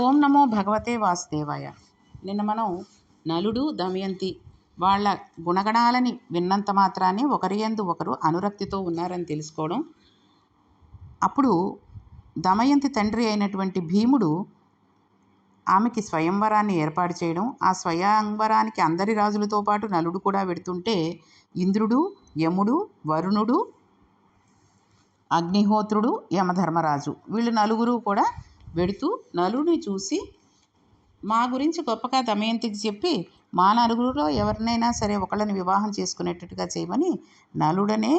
ఓం నమో భగవతే వాసుదేవాయ. నిన్న మనం నలుడు దమయంతి వాళ్ళ గుణగణాలని విన్నంత మాత్రాన్ని ఒకరి ఎందు ఒకరు అనురక్తితో ఉన్నారని తెలుసుకోవడం. అప్పుడు దమయంతి తండ్రి అయినటువంటి భీముడు ఆమెకి స్వయంవరాన్ని ఏర్పాటు చేయడం. ఆ స్వయంవరానికి అందరి రాజులతో పాటు నలుడు కూడా వెడుతుంటే ఇంద్రుడు యముడు వరుణుడు అగ్నిహోత్రుడు యమధర్మరాజు వీళ్ళు నలుగురు కూడా వెడుతూ నలుడిని చూసి మా గురించి గొప్పగా దమయంతికి చెప్పి మా నలుగురిలో ఎవరినైనా సరే ఒకళ్ళని వివాహం చేసుకునేటట్టుగా చేయమని నలుడనే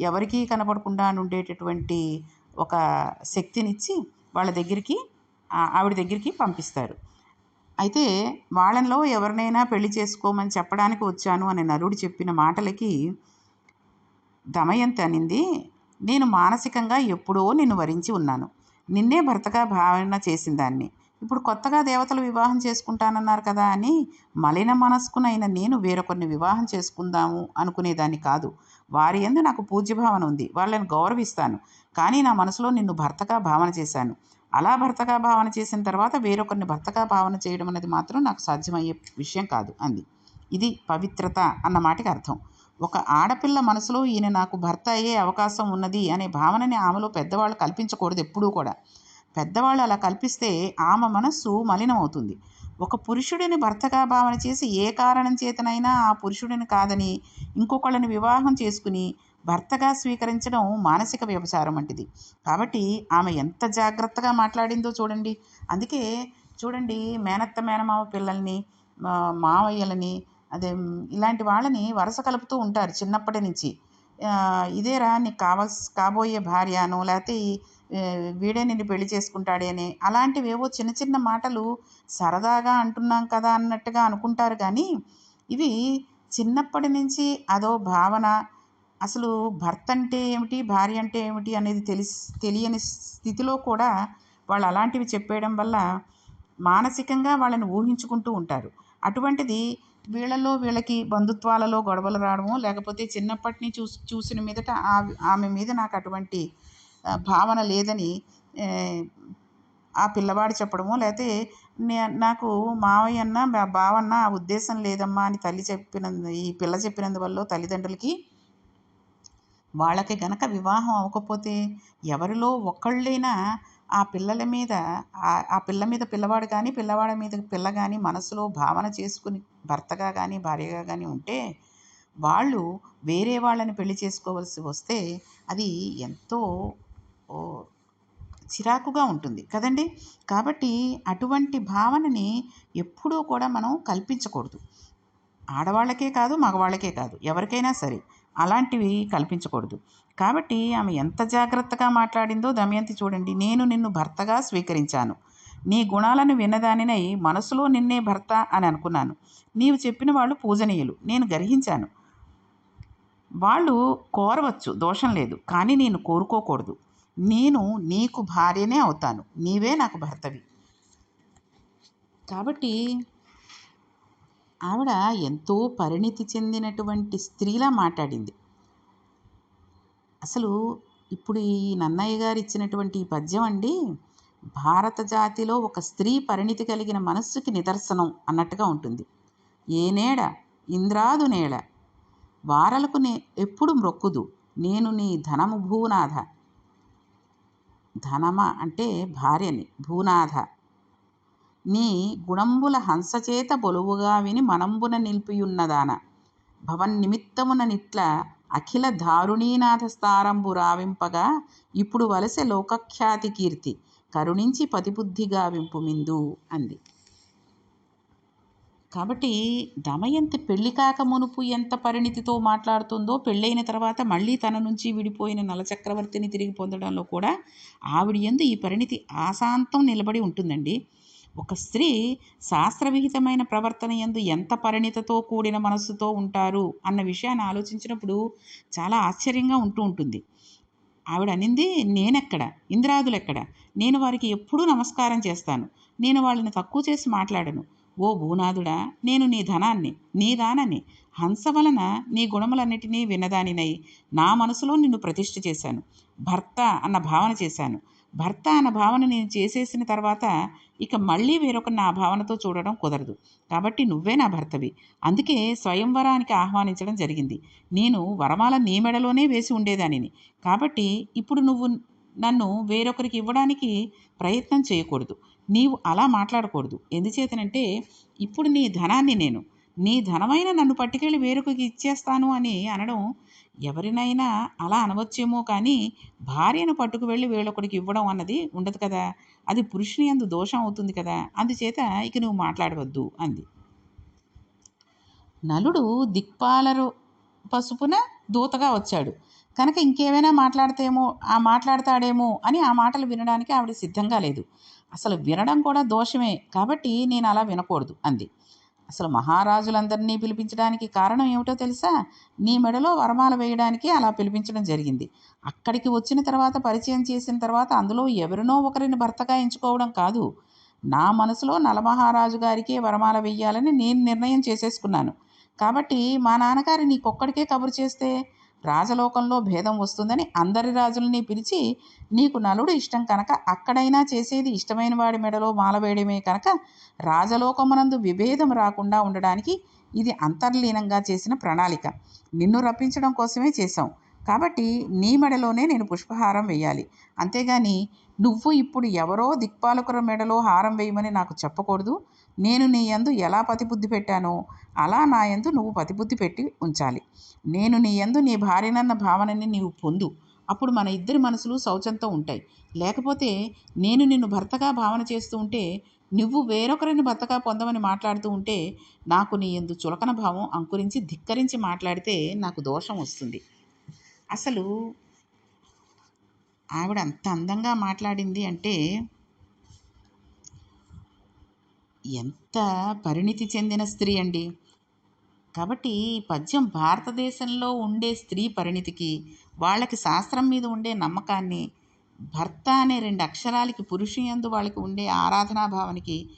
ఎవరికీ కనపడకుండా ఉండేటటువంటి ఒక శక్తినిచ్చి వాళ్ళ దగ్గరికి ఆవిడ దగ్గరికి పంపిస్తారు. అయితే వాళ్ళలో ఎవరినైనా పెళ్ళి చేసుకోమని చెప్పడానికి వచ్చాను అని నలుడు చెప్పిన మాటలకి దమయంతి అనింది నేను మానసికంగా ఎప్పుడో నిన్ను వరించి ఉన్నాను. నిన్నే భర్తగా భావన చేసిన దాన్ని ఇప్పుడు కొత్తగా దేవతలు వివాహం చేసుకుంటానన్నారు కదా అని మలిన మనస్కునైన నేను వేరొకరిని వివాహం చేసుకుందాము అనుకునేదాన్ని కాదు. వారి యందు నాకు పూజ్యభావన ఉంది. వాళ్ళని గౌరవిస్తాను. కానీ నా మనసులో నిన్ను భర్తగా భావన చేశాను. అలా భర్తగా భావన చేసిన తర్వాత వేరొకరిని భర్తగా భావన చేయడం అనేది మాత్రం నాకు సాధ్యమయ్యే విషయం కాదు అంది. ఇది పవిత్రత అన్న మాటకి అర్థం. ఒక ఆడపిల్ల మనసులో ఈయన నాకు భర్త అయ్యే అవకాశం ఉన్నది అనే భావనని ఆమెలో పెద్దవాళ్ళు కల్పించకూడదు ఎప్పుడూ కూడా. పెద్దవాళ్ళు అలా కల్పిస్తే ఆమె మనస్సు మలినమవుతుంది. ఒక పురుషుడిని భర్తగా భావన చేసి ఏ కారణం చేతనైనా ఆ పురుషుడిని కాదని ఇంకొకళ్ళని వివాహం చేసుకుని భర్తగా స్వీకరించడం మానసిక వ్యభిచారం వంటిది. కాబట్టి ఆమె ఎంత జాగ్రత్తగా మాట్లాడిందో చూడండి. అందుకే చూడండి మేనత్త మేనమామ పిల్లల్ని మా- మావయ్యలని అదే ఇలాంటి వాళ్ళని వరుస కలుపుతూ ఉంటారు చిన్నప్పటి నుంచి. ఇదేరా నీకు కావాల్సి కాబోయే భార్యను లేకపోతే వీడే నిన్ను పెళ్ళి చేసుకుంటాడే అని. అలాంటివి ఏవో చిన్న చిన్న మాటలు సరదాగా అంటున్నాం కదా అన్నట్టుగా అనుకుంటారు కానీ ఇవి చిన్నప్పటి నుంచి అదో భావన. అసలు భర్త అంటే ఏమిటి భార్య అంటే ఏమిటి అనేది తెలిసి తెలియని స్థితిలో కూడా వాళ్ళు అలాంటివి చెప్పేయడం వల్ల మానసికంగా వాళ్ళని ఊహించుకుంటూ ఉంటారు. అటువంటిది వీళ్ళలో వీళ్ళకి బంధుత్వాలలో గొడవలు రావడము లేకపోతే చిన్నప్పటిని చూసి చూసిన మీదట ఆమె మీద నాకు అటువంటి భావన లేదని ఆ పిల్లవాడు చెప్పడము లేకపోతే నే- నాకు మావయ్య అన్న బావన్న ఆ ఉద్దేశం లేదమ్మా అని తల్లి చెప్పినందు ఈ పిల్ల చెప్పినందువల్ల తల్లిదండ్రులకి వాళ్ళకి గనక వివాహం అవ్వకపోతే ఎవరిలో ఒకళ్ళైనా ఆ పిల్లల మీద ఆ- పిల్ల మీద పిల్లవాడు కానీ పిల్లవాడి మీద పిల్ల కానీ మనసులో భావన చేసుకుని భర్తగా కానీ భార్యగా కానీ ఉంటే వాళ్ళు వేరే వాళ్ళని పెళ్ళి చేసుకోవాల్సి వస్తే అది ఎంతో చిరాకుగా ఉంటుంది కదండి? కాబట్టి అటువంటి భావనని ఎప్పుడూ కూడా మనం కల్పించకూడదు. ఆడవాళ్ళకే కాదు మగవాళ్ళకే కాదు ఎవరికైనా సరే. అలాంటివి కల్పించకూడదు. కాబట్టి ఆమె ఎంత జాగ్రత్తగా మాట్లాడిందో దమయంతి చూడండి నేను నిన్ను భర్తగా స్వీకరించాను. నీ గుణాలను విన్నదానినై మనసులో నిన్నే భర్త అని అనుకున్నాను. నీవు చెప్పిన వాళ్ళు పూజనీయులు నేను గ్రహించాను. వాళ్ళు కోరవచ్చు దోషం లేదు కానీ నేను కోరుకోకూడదు. నేను నీకు భార్యనే అవుతాను నీవే నాకు భర్తవి. కాబట్టి ఆవిడ ఎంతో పరిణితి చెందినటువంటి స్త్రీలా మాట్లాడింది. అసలు ఇప్పుడు ఈ నన్నయ్య గారు ఇచ్చినటువంటి ఈ పద్యం అండి భారత జాతిలో ఒక స్త్రీ పరిణితి కలిగిన మనస్సుకి నిదర్శనం అన్నట్టుగా ఉంటుంది. ఏ నేడ? ఇంద్రాదు నేళ వారలకు నే ఎప్పుడు మ్రొక్కుదు. నేను నీ ధనము భూనాథ. ధనమ అంటే భార్యని భూనాథ. నీ గుణంబుల హంసచేత బొలువుగా విని మనంబున నిలిపియున్నదాన. భవన్ నిమిత్తమున నిట్ల అఖిల దారుణీనాథ స్థారంబు రావింపగా ఇప్పుడు వలసె లోకఖ్యాతి కీర్తి. కరుణించి పతిబుద్ధి గావింపు మిందు అంది. కాబట్టి దమయంతి పెళ్ళి కాక మునుపు ఎంత పరిణితితో మాట్లాడుతుందో పెళ్ళైన తర్వాత మళ్ళీ తన నుంచి విడిపోయిన నలచక్రవర్తిని తిరిగి పొందడంలో కూడా ఆవిడ యందు ఈ పరిణితి ఆశాంతం నిలబడి ఉంటుందండి. ఒక స్త్రీ శాస్త్రవిహితమైన ప్రవర్తన యందు ఎంత పరిణితతో కూడిన మనస్సుతో ఉంటారు అన్న విషయాన్ని ఆలోచించినప్పుడు చాలా ఆశ్చర్యంగా ఉంటూ ఉంటుంది. ఆవిడ అనింది నేనెక్కడ? ఇంద్రాదులెక్కడ? నేను వారికి ఎప్పుడూ నమస్కారం చేస్తాను. నేను వాళ్ళని తక్కువ చేసి మాట్లాడను. ఓ భూనాథుడా నేను నీ ధనాన్ని నీ దానని హంస వలన నీ గుణములన్నిటినీ విన్నదానినై నా మనసులో నిన్ను ప్రతిష్ఠ చేశాను. భర్త అన్న భావన చేశాను. భర్త అన్న భావన నేను చేసేసిన తర్వాత ఇక మళ్ళీ వేరొక నా భావనతో చూడడం కుదరదు. కాబట్టి నువ్వే నా భర్తవి. అందుకే స్వయంవరానికి ఆహ్వానించడం జరిగింది. నేను వరమాల నీ మెడలోనే వేసి ఉండేదానిని. కాబట్టి ఇప్పుడు నువ్వు నన్ను వేరొకరికి ఇవ్వడానికి ప్రయత్నం చేయకూడదు. నీవు అలా మాట్లాడకూడదు. ఎందుచేతనంటే ఇప్పుడు నీ ధనాన్ని నేను నీ ధనమైన నన్ను పట్టుకెళ్ళి వేరొకరికి ఇచ్చేస్తాను అని అనడం ఎవరినైనా అలా అనవచ్చేమో కానీ భార్యను పట్టుకు వెళ్ళి వేరొకరికి ఇవ్వడం అన్నది ఉండదు కదా. అది పురుషుని అందు దోషం అవుతుంది కదా. అందుచేత ఇక నువ్వు మాట్లాడవద్దు అంది. నలుడు దిక్పాలరు పసుపున దూతగా వచ్చాడు. కనుక ఇంకేమైనా మాట్లాడితేమో ఆ మాట్లాడతాడేమో అని ఆ మాటలు వినడానికి ఆవిడ సిద్ధంగా లేదు. అసలు వినడం కూడా దోషమే కాబట్టి నేను అలా వినకూడదు అంది. అసలు మహారాజులందరినీ పిలిపించడానికి కారణం ఏమిటో తెలుసా? నీ మెడలో వరమాల వేయడానికి అలా పిలిపించడం జరిగింది. అక్కడికి వచ్చిన తర్వాత పరిచయం చేసిన తర్వాత అందులో ఎవరినో ఒకరిని భర్తగా ఎంచుకోవడం కాదు. నా మనసులో నలమహారాజు గారికే వరమాల వెయ్యాలని నేను నిర్ణయం చేసేసుకున్నాను. కాబట్టి మా నాన్నగారు నీకొక్కడికే కబురు చేస్తే? రాజలోకంలో భేదం వస్తుందని అందరి రాజుల్ని పిలిచి నీకు నలుడు ఇష్టం కనుక అక్కడైనా చేసేది ఇష్టమైన వాడి మెడలో మాల వేయడమే కనుక రాజలోకమునందు విభేదం రాకుండా ఉండడానికి ఇది అంతర్లీనంగా చేసిన ప్రణాళిక. నిన్ను రప్పించడం కోసమే చేశాం కాబట్టి నీ మెడలోనే నేను పుష్పహారం వేయాలి. అంతేగాని నువ్వు ఇప్పుడు ఎవరో దిక్పాలకుల మెడలో హారం వేయమని నాకు చెప్పకూడదు. నేను నీ యందు ఎలా పతిబుద్ధి పెట్టానో అలా నా యందు నువ్వు పతిబుద్ధి పెట్టి ఉంచాలి. నేను నీ యందు నీ భార్యనన్న భావనని నీవు పొందు. అప్పుడు మన ఇద్దరి మనసులు శౌచంతో ఉంటాయి. లేకపోతే నేను నిన్ను భర్తగా భావన చేస్తూ ఉంటే నువ్వు వేరొకరిని భర్తగా పొందమని మాట్లాడుతూ ఉంటే నాకు నీ ఎందు చులకన భావం అంకురించి ధిక్కరించి మాట్లాడితే నాకు దోషం వస్తుంది. అసలు ఆవిడ అంత అందంగా మాట్లాడింది అంటే ఎంత పరిణితి చెందిన స్త్రీ అండి. కాబట్టి ఈ పద్యం భారతదేశంలో ఉండే స్త్రీ పరిణితికి వాళ్ళకి శాస్త్రం మీద ఉండే నమ్మకాన్ని భర్త అనే రెండు అక్షరాలకి పురుషుయందు వాళ్ళకి ఉండే ఆరాధనా భావనకి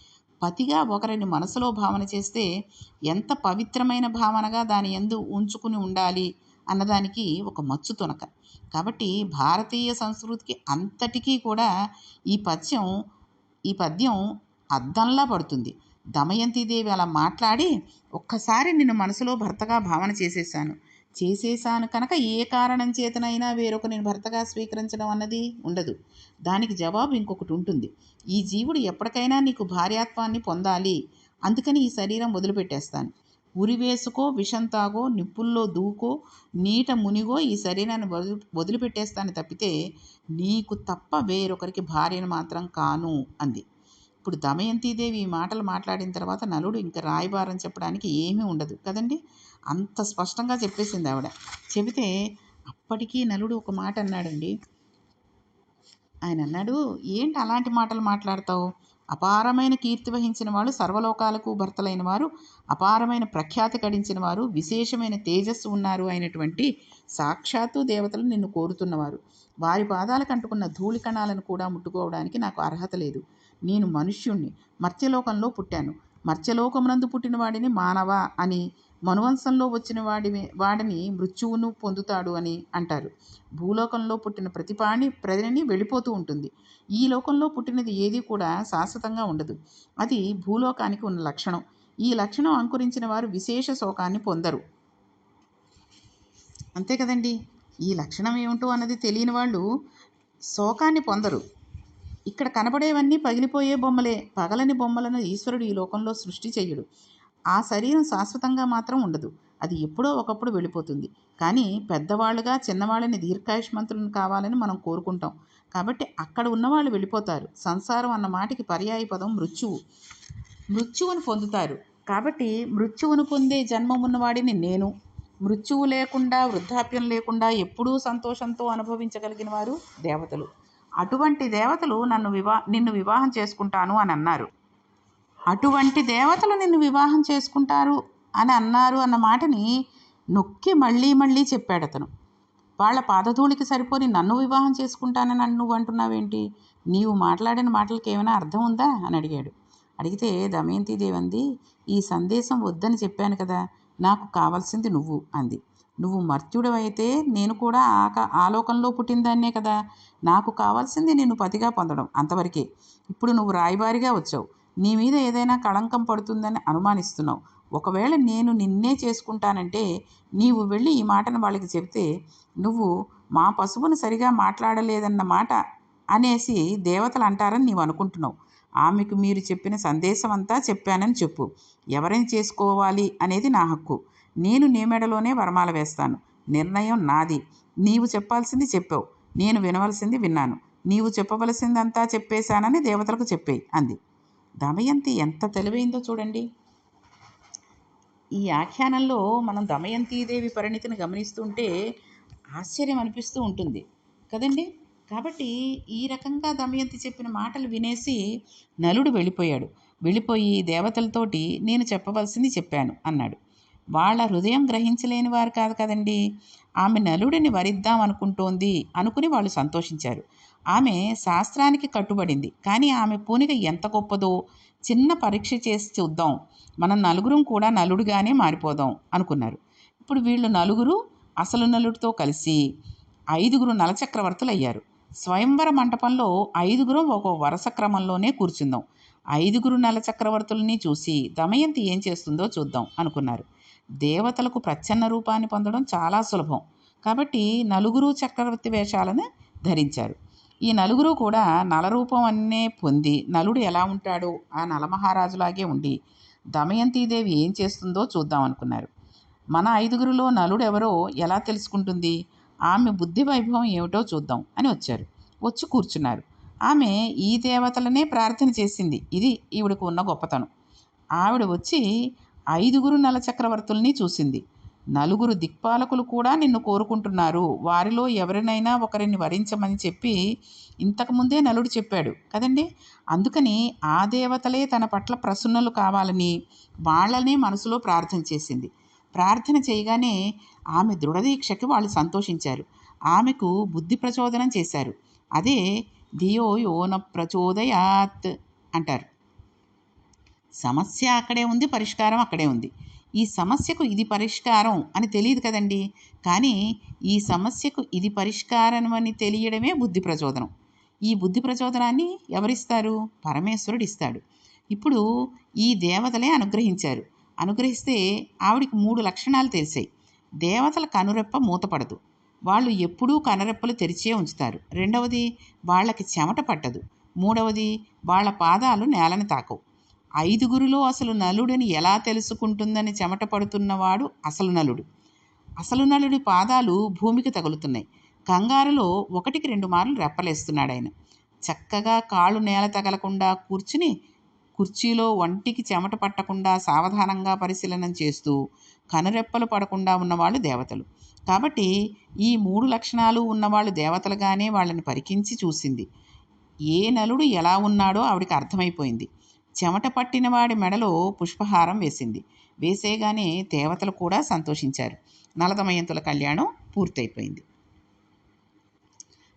పతిగా ఒకరిని మనసులో భావన చేస్తే ఎంత పవిత్రమైన భావనగా దాని ఎందు ఉంచుకుని ఉండాలి అన్నదానికి ఒక మచ్చు తునక. కాబట్టి భారతీయ సంస్కృతికి అంతటికీ కూడా ఈ పద్యం ఈ పద్యం అద్దంలా పడుతుంది. దమయంతిదేవి అలా మాట్లాడి ఒక్కసారి నిన్ను మనసులో భర్తగా భావన చేసేసాను చేసేసాను కనుక ఏ కారణం చేతనైనా వేరొక నేను భర్తగా స్వీకరించడం అన్నది ఉండదు. దానికి జవాబు ఇంకొకటి ఉంటుంది. ఈ జీవుడు ఎప్పటికైనా నీకు భార్యాత్వాన్ని పొందాలి. అందుకని ఈ శరీరం వదిలిపెట్టేస్తాను. ఉరి వేసుకో విషం తాగో నిప్పుల్లో దూకో నీట మునిగో ఈ శరీరాన్ని వదిలి వదిలిపెట్టేస్తాను తప్పితే నీకు తప్ప వేరొకరికి భార్యను మాత్రం కాను అంది. ఇప్పుడు దమయంతిదేవి ఈ మాటలు మాట్లాడిన తర్వాత నలుడు ఇంకా రాయబారని చెప్పడానికి ఏమీ ఉండదు. కదండి? అంత స్పష్టంగా చెప్పేసింది ఆవిడ. చెబితే అప్పటికీ నలుడు ఒక మాట అన్నాడండి. ఆయన అన్నాడు ఏంటి అలాంటి మాటలు మాట్లాడతావు? అపారమైన కీర్తి వహించిన వాళ్ళు సర్వలోకాలకు భర్తలైన వారు అపారమైన ప్రఖ్యాతి గడించిన వారు విశేషమైన తేజస్సు ఉన్నారు అయినటువంటి సాక్షాత్తు దేవతలు నిన్ను కోరుతున్నవారు. వారి పాదాలకు అంటుకున్న ధూళి కణాలను కూడా ముట్టుకోవడానికి నాకు అర్హత లేదు. నేను మనుష్యుణ్ణి. మర్త్యలోకంలో పుట్టాను. మర్త్యలోకమునందు పుట్టిన వాడిని మానవ అని మనువంశంలో వచ్చిన వాడి వాడిని మృత్యువును పొందుతాడు అని అంటారు. భూలోకంలో పుట్టిన ప్రతి ప్రాణి వెళ్ళిపోతూ ఉంటుంది. ఈ లోకంలో పుట్టినది ఏది కూడా శాశ్వతంగా ఉండదు. అది భూలోకానికి ఉన్న లక్షణం. ఈ లక్షణం అంకురించిన వారు విశేష శోకాన్ని పొందరు. అంతే కదండి. ఈ లక్షణం ఏమిటో అన్నది తెలియని వాళ్ళు శోకాన్ని పొందరు. ఇక్కడ కనబడేవన్నీ పగిలిపోయే బొమ్మలే. పగలని బొమ్మలను ఈశ్వరుడు ఈ లోకంలో సృష్టి చేయడు. ఆ శరీరం శాశ్వతంగా మాత్రం ఉండదు. అది ఎప్పుడో ఒకప్పుడు వెళ్ళిపోతుంది. కానీ పెద్దవాళ్ళుగా చిన్నవాళ్ళని దీర్ఘాయుష్మంతులను కావాలని మనం కోరుకుంటాం. కాబట్టి అక్కడ ఉన్నవాళ్ళు వెళ్ళిపోతారు. సంసారం అన్న మాటకి పర్యాయ పదం మృత్యువు. మృత్యువును పొందుతారు. కాబట్టి మృత్యువును పొందే జన్మం ఉన్నవాడిని నేను. మృత్యువు లేకుండా వృద్ధాప్యం లేకుండా ఎప్పుడూ సంతోషంతో అనుభవించగలిగిన వారు దేవతలు. అటువంటి దేవతలు నన్ను వివా నిన్ను వివాహం చేసుకుంటాను అని అన్నారు. అటువంటి దేవతలు నిన్ను వివాహం చేసుకుంటారు అని అన్నారు అన్న మాటని నొక్కి మళ్ళీ మళ్ళీ చెప్పాడు అతను. వాళ్ళ పాదధూళికి సరిపోని నన్ను వివాహం చేసుకుంటానని నువ్వు అంటున్నావేంటి? నీవు మాట్లాడిన మాటలకి ఏమైనా అర్థం ఉందా? అని అడిగాడు. అడిగితే దమయంతి దేవంది ఈ సందేశం వద్దని చెప్పాను కదా నాకు కావాల్సింది నువ్వు అంది. నువ్వు మర్త్యుడవైతే నేను కూడా ఆక ఆలోకంలో పుట్టిందాన్నే కదా. నాకు కావాల్సింది నిన్ను పతిగా పొందడం అంతవరకే. ఇప్పుడు నువ్వు రాయబారిగా వచ్చావు. నీ మీద ఏదైనా కళంకం పడుతుందని అనుమానిస్తున్నావు. ఒకవేళ నేను నిన్నే చేసుకుంటానంటే నీవు వెళ్ళి ఈ మాటను వాళ్ళకి చెబితే నువ్వు మా పశువును సరిగా మాట్లాడలేదన్న మాట అనేసి దేవతలు అంటారని నీవు అనుకుంటున్నావు. ఆమెకు మీరు చెప్పిన సందేశం అంతా చెప్పానని చెప్పు. ఎవరిని చేసుకోవాలి అనేది నా హక్కు. నేను నీ మెడలోనే వరమాల వేస్తాను. నిర్ణయం నాది. నీవు చెప్పాల్సింది చెప్పావు. నేను వినవలసింది విన్నాను. నీవు చెప్పవలసిందంతా చెప్పేశానని దేవతలకు చెప్పేయి అంది. దమయంతి ఎంత తెలివైందో చూడండి. ఈ ఆఖ్యానంలో మనం దమయంతీదేవి పరిణితిని గమనిస్తుంటే ఆశ్చర్యం అనిపిస్తూ ఉంటుంది. కదండి? కాబట్టి ఈ రకంగా దమయంతి చెప్పిన మాటలు వినేసి నలుడు వెళ్ళిపోయాడు. వెళ్ళిపోయి దేవతలతోటి నేను చెప్పవలసింది చెప్పాను అన్నాడు. వాళ్ళ హృదయం గ్రహించలేని వారు కాదు కదండి. ఆమె నలుడిని వరిద్దాం అనుకుంటోంది అనుకుని వాళ్ళు సంతోషించారు. ఆమె శాస్త్రానికి కట్టుబడింది. కానీ ఆమె పూనిక ఎంత గొప్పదో చిన్న పరీక్ష చేసి చూద్దాం. మనం నలుగురం కూడా నలుడుగానే మారిపోదాం అనుకున్నారు. ఇప్పుడు వీళ్ళు నలుగురు అసలు నలుడితో కలిసి ఐదుగురు నలచక్రవర్తులు అయ్యారు స్వయంవర మంటపంలో ఐదుగురం ఒక వరుస క్రమంలోనే కూర్చుందాం. ఐదుగురు నలచక్రవర్తుల్ని చూసి దమయంతి ఏం చేస్తుందో చూద్దాం అనుకున్నారు. దేవతలకు ప్రచ్ఛన్న రూపాన్ని పొందడం చాలా సులభం. కాబట్టి నలుగురు చక్రవర్తి వేషాలను ధరించారు. ఈ నలుగురు కూడా నలరూపం అన్నే పొంది నలుడు ఎలా ఉంటాడో? ఆ నలమహారాజులాగే ఉండి దమయంతీదేవి ఏం చేస్తుందో చూద్దాం అనుకున్నారు. మన ఐదుగురిలో నలుడు ఎవరో ఎలా తెలుసుకుంటుంది? ఆమె బుద్ధి వైభవం ఏమిటో చూద్దాం అని వచ్చారు. వచ్చి కూర్చున్నారు. ఆమె ఈ దేవతలనే ప్రార్థన చేసింది. ఇది ఈవిడకు ఉన్న గొప్పతనం. ఆవిడ వచ్చి ఐదుగురు నల చక్రవర్తుల్ని చూసింది. నలుగురు దిక్పాలకులు కూడా నిన్ను కోరుకుంటున్నారు. వారిలో ఎవరినైనా ఒకరిని వరించమని చెప్పి ఇంతకుముందే నలుడు చెప్పాడు కదండి? అందుకని ఆ దేవతలే తన పట్ల ప్రసన్నులు కావాలని వాళ్ళనే మనసులో ప్రార్థన చేసింది. ప్రార్థన చేయగానే ఆమె దృఢదీక్షకి వాళ్ళు సంతోషించారు. ఆమెకు బుద్ధి ప్రచోదనం చేశారు. అదే ధియో యోన ప్రచోదయాత్ అంటారు. సమస్య అక్కడే ఉంది పరిష్కారం అక్కడే ఉంది. ఈ సమస్యకు ఇది పరిష్కారం అని తెలియదు కదండి. కానీ ఈ సమస్యకు ఇది పరిష్కారం అని తెలియడమే బుద్ధి ప్రచోదనం. ఈ బుద్ధి ప్రచోదనాన్ని ఎవరిస్తారు? పరమేశ్వరుడు ఇస్తాడు. ఇప్పుడు ఈ దేవతలే అనుగ్రహించారు. అనుగ్రహిస్తే ఆవిడికి మూడు లక్షణాలు తెలిసాయి. దేవతల కనురెప్ప మూతపడదు. వాళ్ళు ఎప్పుడూ కనురెప్పలు తెరిచే ఉంచుతారు. రెండవది వాళ్ళకి చెమట పట్టదు. మూడవది వాళ్ళ పాదాలు నేలను తాకవు. ఐదుగురిలో అసలు నలుడిని ఎలా తెలుసుకుంటుందని చెమట పడుతున్నవాడు అసలు నలుడు. అసలు నలుడి పాదాలు భూమికి తగులుతున్నాయి. కంగారులో ఒకటికి రెండు మార్లు రెప్పలేస్తున్నాడు ఆయన. చక్కగా కాళ్ళు నేల తగలకుండా కూర్చుని కుర్చీలో ఒంటికి చెమట పట్టకుండా సావధానంగా పరిశీలనం చేస్తూ కనురెప్పలు పడకుండా ఉన్నవాళ్ళు దేవతలు. కాబట్టి ఈ మూడు లక్షణాలు ఉన్నవాళ్ళు దేవతలుగానే వాళ్ళని పరికించి చూసింది. ఏ నలుడు ఎలా ఉన్నాడో ఆవిడికి అర్థమైపోయింది. చెమట పట్టిన వాడి మెడలో పుష్పహారం వేసింది. వేసేగానే దేవతలు కూడా సంతోషించారు. నలదమయంతుల కళ్యాణం పూర్తయిపోయింది.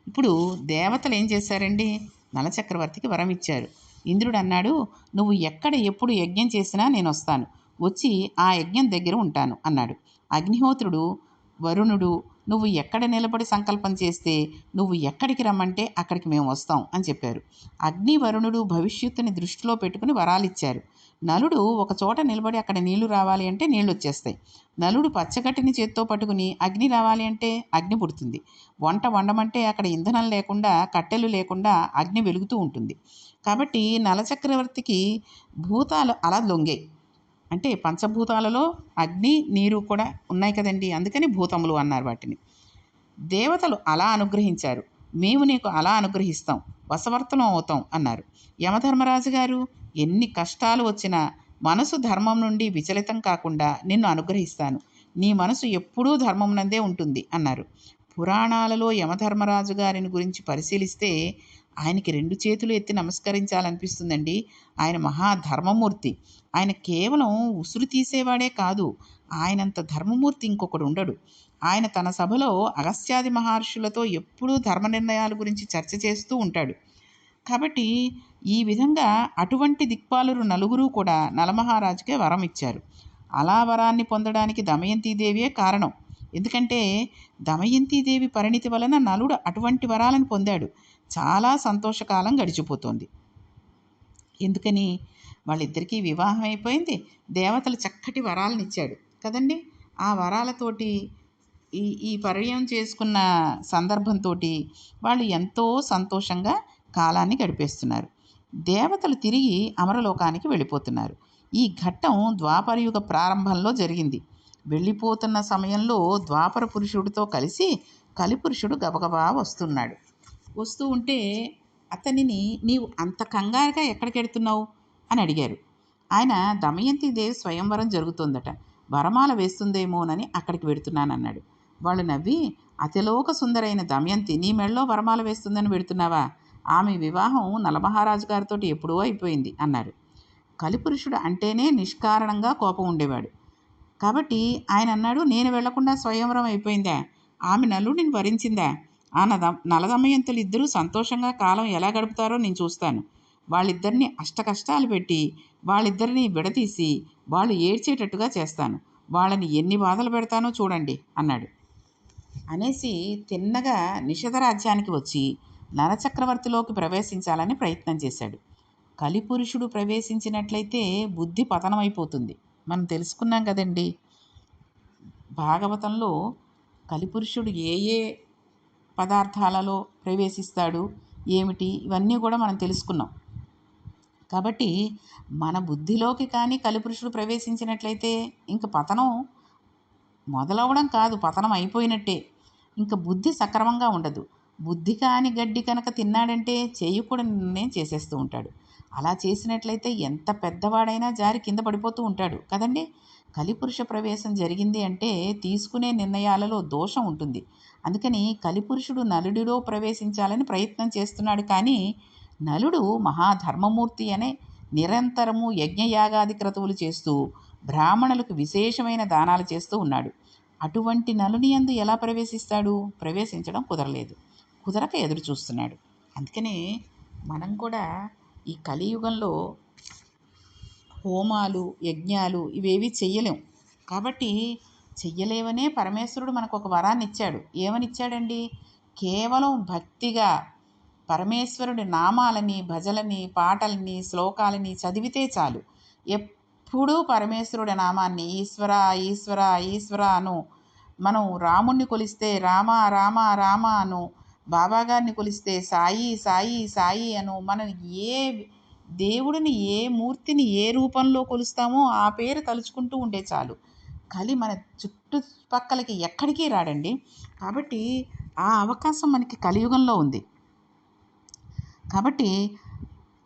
ఇప్పుడు దేవతలు ఏం చేశారండి? నలచక్రవర్తికి వరం ఇచ్చారు. ఇంద్రుడు అన్నాడు నువ్వు ఎక్కడ ఎప్పుడు యజ్ఞం చేసినా నేను వస్తాను. వచ్చి ఆ యజ్ఞం దగ్గర ఉంటాను అన్నాడు. అగ్నిహోత్రుడు వరుణుడు నువ్వు ఎక్కడ నిలబడి సంకల్పం చేస్తే నువ్వు ఎక్కడికి రమ్మంటే అక్కడికి మేము వస్తాం అని చెప్పారు. అగ్ని వరుణుడు భవిష్యత్తుని దృష్టిలో పెట్టుకుని వరాలిచ్చారు. నలుడు ఒక చోట నిలబడి అక్కడ నీళ్ళు రావాలి అంటే నీళ్ళు వచ్చేస్తాయి నలుడు పచ్చగట్టిని చేత్తో పట్టుకుని అగ్ని రావాలి అంటే అగ్ని పుడుతుంది. వంట వండమంటే అక్కడ ఇంధనం లేకుండా కట్టెలు లేకుండా అగ్ని వెలుగుతూ ఉంటుంది. కాబట్టి నలచక్రవర్తికి భూతాలు అలా లొంగాయి. అంటే పంచభూతాలలో అగ్ని నీరు కూడా ఉన్నాయి కదండి. అందుకని భూతములు అన్నారు వాటిని. దేవతలు అలా అనుగ్రహించారు. మేము నీకు అలా అనుగ్రహిస్తాం. వశవర్తనం అవుతాం అన్నారు. యమధర్మరాజు గారు ఎన్ని కష్టాలు వచ్చినా మనసు ధర్మం నుండి విచలితం కాకుండా నిన్ను అనుగ్రహిస్తాను. నీ మనసు ఎప్పుడూ ధర్మం నందే ఉంటుంది అన్నారు. పురాణాలలో యమధర్మరాజు గారిని గురించి పరిశీలిస్తే ఆయనకి రెండు చేతులు ఎత్తి నమస్కరించాలనిపిస్తుందండి. ఆయన మహాధర్మమూర్తి ఆయన కేవలం ఉసురు తీసేవాడే కాదు ఆయనంత ధర్మమూర్తి ఇంకొకడు ఉండడు. ఆయన తన సభలో అగస్త్యాది మహర్షులతో ఎప్పుడూ ధర్మ నిర్ణయాల గురించి చర్చ చేస్తూ ఉంటాడు. కాబట్టి ఈ విధంగా అటువంటి దిక్పాలురు నలుగురు కూడా నలమహారాజుకే వరం ఇచ్చారు అలా వరాన్ని పొందడానికి దమయంతీదేవియే కారణం. ఎందుకంటే దమయంతిదేవి పరిణితి వలన నలుడు అటువంటి వరాలను పొందాడు. చాలా సంతోషకాలం గడిచిపోతుంది. ఎందుకని? వాళ్ళిద్దరికీ వివాహం అయిపోయింది. దేవతలు చక్కటి వరాలను ఇచ్చాడు కదండి? ఆ వరాలతోటి ఈ ఈ పర్యం చేసుకున్న సందర్భంతో వాళ్ళు ఎంతో సంతోషంగా కాలాన్ని గడిపేస్తున్నారు. దేవతలు తిరిగి అమరలోకానికి వెళ్ళిపోతున్నారు. ఈ ఘట్టం ద్వాపరయుగ ప్రారంభంలో జరిగింది. వెళ్ళిపోతున్న సమయంలో ద్వాపర పురుషుడితో కలిసి కలిపురుషుడు గబగబా వస్తున్నాడు. వస్తూ ఉంటే అతనిని నీవు అంత కంగారుగా ఎక్కడికెడుతున్నావు అని అడిగారు. ఆయన దమయంతి దేవి స్వయంవరం జరుగుతుందట. వరమాల వేస్తుందేమోనని అక్కడికి వెడుతున్నానన్నాడు. వాళ్ళు నవ్వి అతిలోక సుందరైన దమయంతి నీ మెడలో వరమాల వేస్తుందని పెడుతున్నావా ఆమె వివాహం నలమహారాజు గారితో ఎప్పుడో అయిపోయింది అన్నారు. కలిపురుషుడు అంటేనే నిష్కారణంగా కోపం ఉండేవాడు. కాబట్టి ఆయన అన్నాడు నేను వెళ్ళకుండా స్వయంవరం అయిపోయిందా? ఆమె నలుడిని వరించిందా? ఆ నద నలదమయంతులు ఇద్దరూ సంతోషంగా కాలం ఎలా గడుపుతారో నేను చూస్తాను. వాళ్ళిద్దరిని అష్టకష్టాలు పెట్టి వాళ్ళిద్దరిని విడదీసి వాళ్ళు ఏడ్చేటట్టుగా చేస్తాను. వాళ్ళని ఎన్ని బాధలు పెడతానో చూడండి అన్నాడు. అనేసి తిన్నగా నిషధ రాజ్యానికి వచ్చి నరచక్రవర్తిలోకి ప్రవేశించాలని ప్రయత్నం చేశాడు. కలిపురుషుడు ప్రవేశించినట్లయితే బుద్ధి పతనమైపోతుంది. మనం తెలుసుకున్నాం కదండి. భాగవతంలో కలిపురుషుడు ఏ ఏ పదార్థాలలో ప్రవేశిస్తాడు. ఏమిటి? ఇవన్నీ కూడా మనం తెలుసుకున్నాం. కాబట్టి మన బుద్ధిలోకి కానీ కలిపురుషుడు ప్రవేశించినట్లయితే ఇంక పతనం మొదలవడం కాదు. పతనం అయిపోయినట్టే. ఇంకా బుద్ధి సక్రమంగా ఉండదు. బుద్ధి కాని గడ్డి కనుక తిన్నాడంటే చేయకూడనే చేసేస్తూ ఉంటాడు. అలా చేసినట్లయితే ఎంత పెద్దవాడైనా జారి కింద పడిపోతూ ఉంటాడు. కదండి? కలిపురుష ప్రవేశం జరిగింది అంటే తీసుకునే నిర్ణయాలలో దోషం ఉంటుంది. అందుకని కలిపురుషుడు నలుడిలో ప్రవేశించాలని ప్రయత్నం చేస్తున్నాడు కానీ నలుడు మహాధర్మమూర్తి అనే నిరంతరము యజ్ఞయాగాది క్రతువులు చేస్తూ బ్రాహ్మణులకు విశేషమైన దానాలు చేస్తూ ఉన్నాడు. అటువంటి నలుని యందు ఎలా ప్రవేశిస్తాడు? ప్రవేశించడం కుదరలేదు. కుదరక ఎదురు చూస్తున్నాడు అందుకనే మనం కూడా ఈ కలియుగంలో హోమాలు యజ్ఞాలు ఇవేవి చెయ్యలేం. కాబట్టి చెయ్యలేవనే పరమేశ్వరుడు మనకు ఒక వరాన్ని ఇచ్చాడు ఏమని ఇచ్చాడండి కేవలం భక్తిగా పరమేశ్వరుడి నామాలని భజలని పాటలని శ్లోకాలని చదివితే చాలు. ఎప్పుడూ పరమేశ్వరుడి నామాన్ని ఈశ్వర ఈశ్వర ఈశ్వర అను మనం రాముణ్ణి కొలిస్తే రామ రామ రామ అను బాబాగారిని కొలిస్తే సాయి సాయి సాయి అను మనం ఏ దేవుడిని ఏ మూర్తిని ఏ రూపంలో కొలుస్తామో ఆ పేరు తలుచుకుంటూ ఉండే చాలు. కలి మన చుట్టుపక్కలకి ఎక్కడికి రాడండి. కాబట్టి ఆ అవకాశం మనకి కలియుగంలో ఉంది. కాబట్టి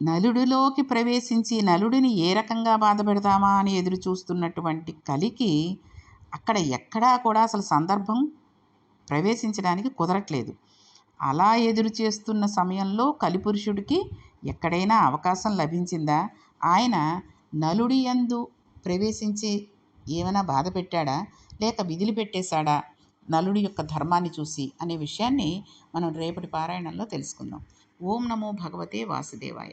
నలుడిలోకి ప్రవేశించి నలుడిని ఏ రకంగా బాధ పెడతామా అని ఎదురు చూస్తున్నటువంటి కలికి అక్కడ ఎక్కడా కూడా అసలు సందర్భం ప్రవేశించడానికి కుదరట్లేదు. అలా ఎదురు చేస్తున్న సమయంలో కలిపురుషుడికి ఎక్కడైనా అవకాశం లభించిందా? ఆయన నలుడి యందు ప్రవేశించి ఏమైనా బాధ పెట్టాడా? లేక విధులు పెట్టేశాడా? నలుడి యొక్క ధర్మాన్ని చూసి అనే విషయాన్ని మనం రేపటి పారాయణంలో తెలుసుకుందాం. ఓం నమో భగవతే వాసుదేవాయ.